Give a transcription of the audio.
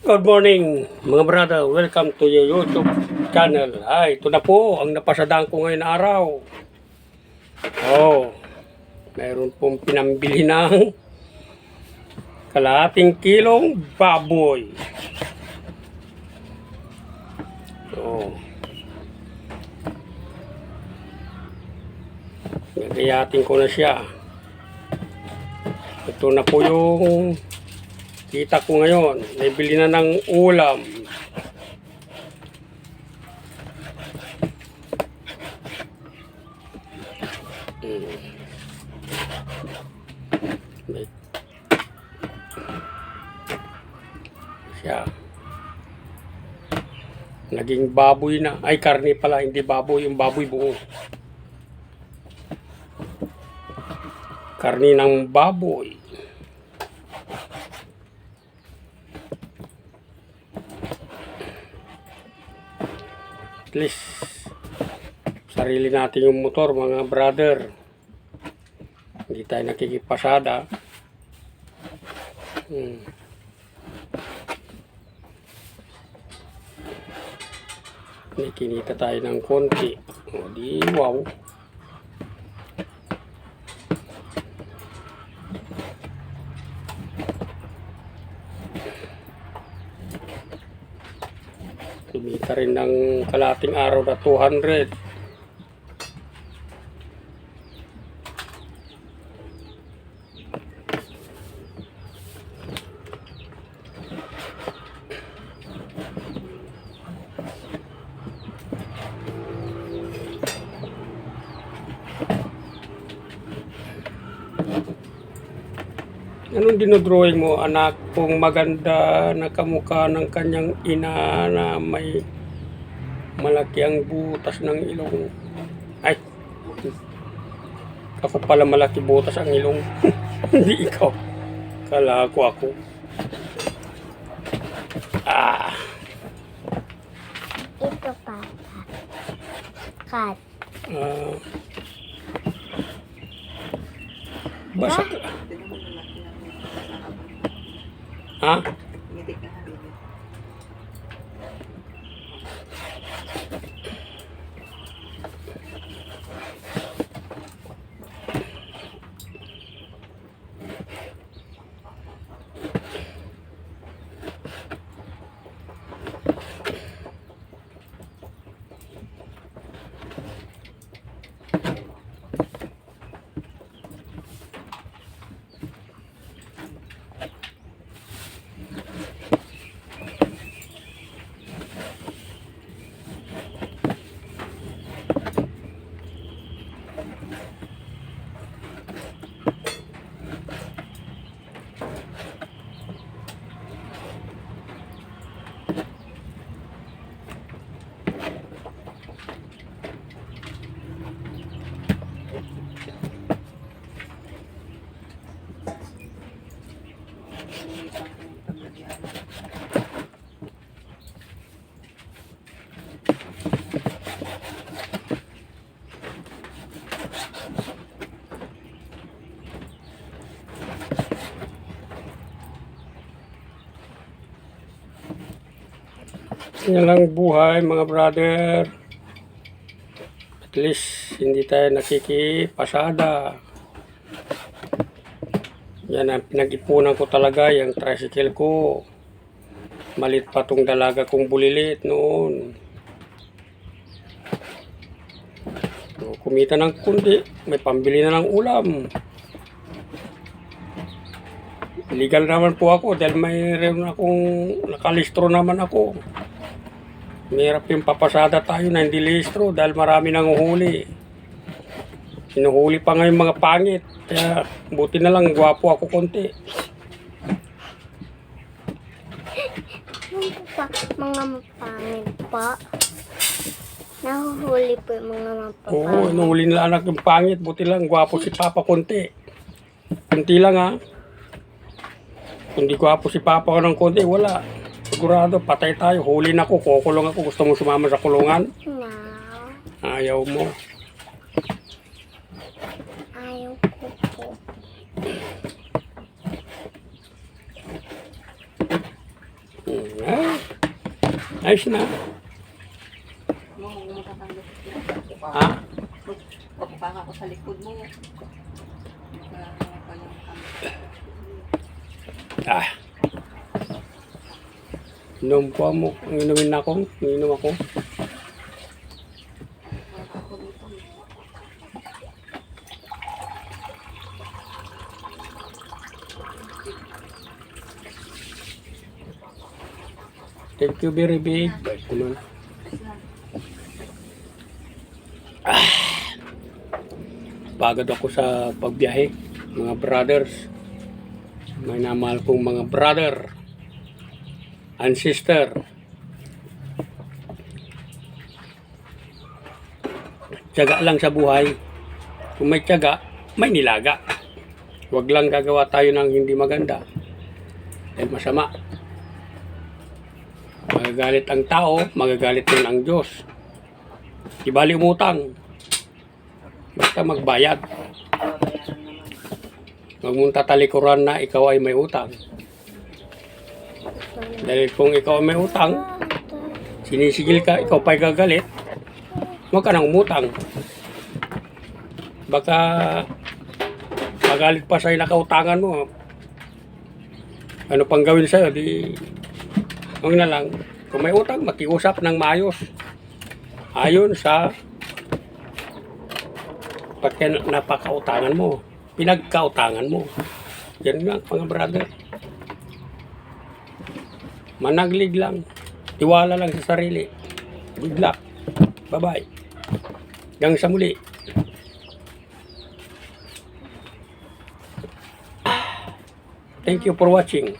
Good morning mga brother, welcome to your YouTube channel. Ay, ito na po ang napasadaan ko ngayon araw. Oh, mayroon pong pinambili ng kalahating kilong baboy. Oh. Nagayatin ko na siya. Ito na po yung kita ko ngayon. Nabili na ng ulam. Hmm. Siya. Naging baboy na. Ay, karne pala. Hindi baboy. Yung baboy buo. Karne ng baboy. At least, sarili natin yung motor, mga brother. Hindi tayo nakikipasada. Hmm. May kinita tayo ng konti. O di, wow. Kumita rin ng kalating araw na 200. Anong dinodrawing mo, anak kung maganda na kamukha ng kanyang ina na may malaki ang butas ng ilong? Ay, ako pala malaki butas ang ilong. Hindi ikaw. Kala ko ako. Ah, Ito pa. Kat. ah. Basa ka. Ha? Yan lang buhay mga brother. At least hindi tayo nakikipasada. Yan ang pinag-ipunan ko talaga, yung tricycle ko. Malit pa tong dalaga kong bulilit noon. Kumita ng kundi, may pambili na ng ulam. Legal naman po ako dahil mayroon akong nakalistro naman ako. Mahirap yung papasada tayo na hindi listro dahil marami nang uhuli. Hinuhuli pa ngayon mga pangit. Kaya buti na lang gwapo ako konti. Pa? Mga mapangit pa. Nahuhuli po yung mga mapapangit. Oo, hinuhuli nila anak yung pangit. Buti lang gwapo si Papa konti. Konti lang ha. Kung di gwapo si Papa ko ng konti, wala. Sigurado, patay tayo. Huli na ako, kukulong ako. Gusto mo sumama sa kulungan? No. Ayaw mo. Ayaw ko po. Hmm, ay, ayos na. Ha? Pagpaka ko sa likod mo. Ah. Inom ko mo. Inumin na ako. Inom ako. Thank you very big. Bait naman. Ah. Pagod ako sa pagbiyahe, mga brothers. May namahal kong mga brother and sister. Tiyaga lang sa buhay. Kung may tiyaga, may nilaga. Huwag lang gagawa tayo ng hindi maganda. Dahil masama. Magagalit ang tao, magagalit din ang Diyos. Di bali umutang. Basta magbayad. Huwag mong tatalikuran na ikaw ay may utang. Dahil kung ikaw ay may utang, sinisigil ka, ikaw pa'y gagalit, huwag ka nang umutang. Baka magalit pa sa'yo nakautangan mo. Ano pang gawin sa'yo, di... Huwag na lang. Kung may utang, makiusap ng maayos. Ayon sa pagka napakautangan mo, pinagkautangan mo. Yan lang, mga brother. Managlig lang. Tiwala lang sa sarili. Good luck. Bye-bye. Hanggang sa muli. Thank you for watching.